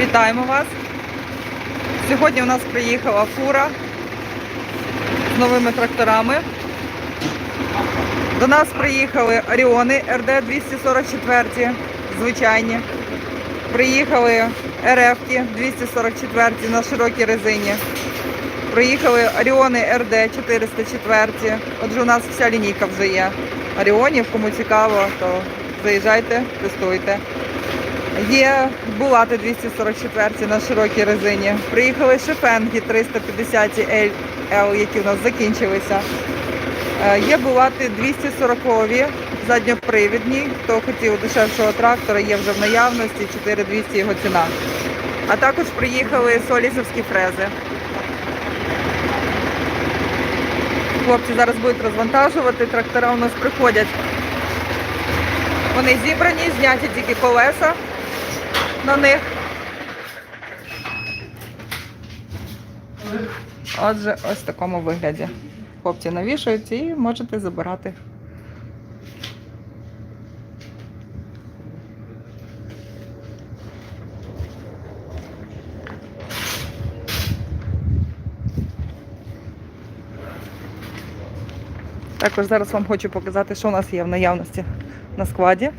Вітаємо вас. Сьогодні у нас приїхала фура з новими тракторами. До нас приїхали Оріони РД 244, звичайні. Приїхали РФ 244 на широкій резині. Приїхали Оріони РД 404. Отже, у нас вся лінійка вже є. Оріонів, кому цікаво, то заїжджайте, тестуйте. Є булати 244 на широкій резині. Приїхали шифенги 350 L, які у нас закінчилися. Е, Є булати 240 задньопривідні. Хто хотів дешевшого трактора, є вже в наявності 4200 його ціна. А також приїхали солісовські фрези. Хлопці зараз будуть розвантажувати. Трактора у нас приходять. Вони зібрані, зняті тільки колеса на них. Отже, ось в такому вигляді. Хлопці навішують і можете забирати. Також зараз вам хочу показати, що у нас є в наявності на складі.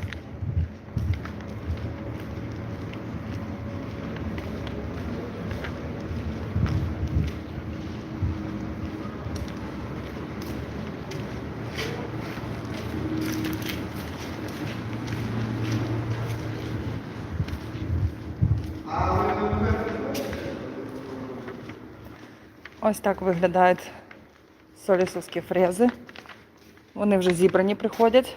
Ось так виглядають солісовські фрези. Вони вже зібрані приходять.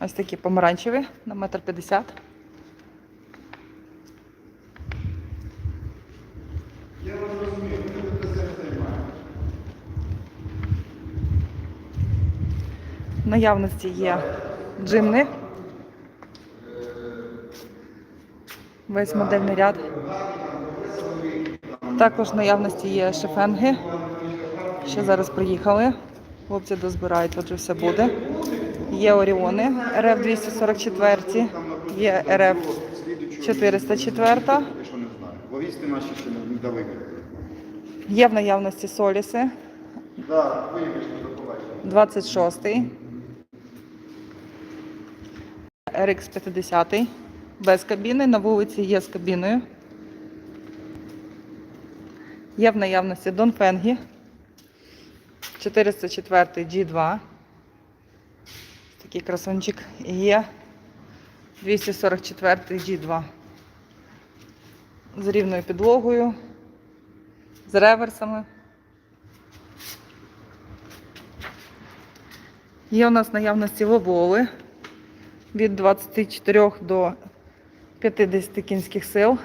Ось такі помаранчеві на метр п'ятдесят. В наявності є джимни. Весь модельний ряд. Також в наявності є шифенги. Ще зараз приїхали. Хлопці дозбирають, отже все буде. Є Оріони РФ 244, є РФ 404, Я що не знаю. Логісти наші ще не дали. є в наявності Соліси Так, виїхали до побачення. 26, RX 50 без кабіни, на вулиці є з кабіною. Є в наявності Донфенгі 404 G2. Такий красунчик. І є 244 G2. З рівною підлогою, з реверсами. Є у нас наявності лобови від 24 до 50 кінських сил.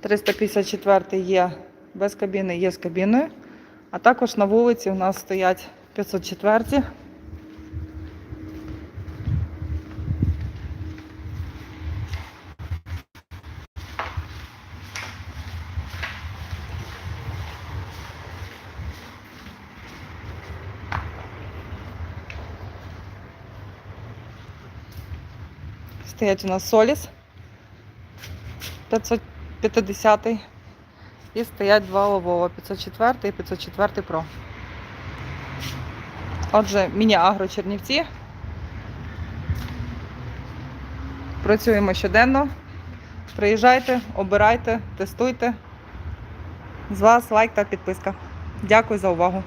354 є без кабіни, є з кабіною. А також на вулиці у нас стоять 504. Стоять у нас Соліс 550 і стоять два ловова 504 і 504 Pro. Отже, міні-агро Чернівці. Працюємо щоденно. Приїжджайте, обирайте, тестуйте. З вас лайк та підписка. Дякую за увагу.